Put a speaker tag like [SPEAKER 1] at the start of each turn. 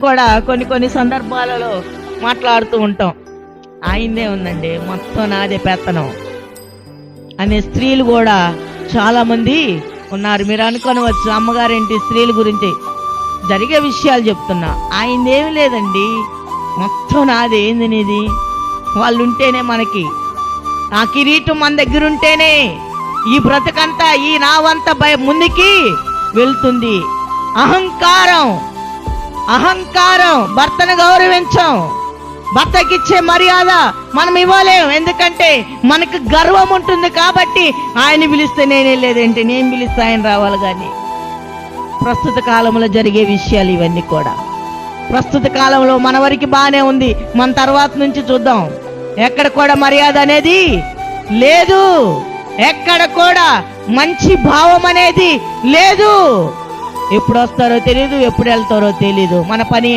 [SPEAKER 1] కూడా కొన్ని కొన్ని సందర్భాలలో మాట్లాడుతూ ఉంటాం. ఆయనే ఉందండి మొత్తం నాదే పెత్తనం. అనే స్త్రీలు కూడా చాలామంది ఉన్నారు. మీరు అనుకోనవచ్చు అమ్మగారేంటి స్త్రీల గురించి? జరిగే విషయాలు చెప్తున్నా. ఆయనదేమి లేదండి మొత్తం నాది. ఏంది నీది? వాళ్ళు ఉంటేనే మనకి. ఆ కిరీటం మన దగ్గర ఉంటేనే ఈ బ్రతకంతా ఈ నావంతా భయ ముందుకి వెళ్తుంది. అహంకారం. అహంకారం భర్తను గౌరవించం. భర్తకిచ్చే మర్యాద మనం ఇవ్వలేం. ఎందుకంటే మనకు గర్వం ఉంటుంది కాబట్టి ఆయన పిలిస్తే నేనే లేదేంటి? నేను పిలిస్తే ఆయన రావాలి కానీ. ప్రస్తుత కాలంలో జరిగే విషయాలు ఇవన్నీ కూడా. ప్రస్తుత కాలంలో మన వరకు బాగానే ఉంది. మన తర్వాత నుంచి చూద్దాం. ఎక్కడ కూడా మర్యాద అనేది లేదు. ఎక్కడ కూడా మంచి భావం అనేది లేదు. ఎప్పుడు వస్తారో తెలియదు ఎప్పుడు వెళ్తారో తెలియదు మన పని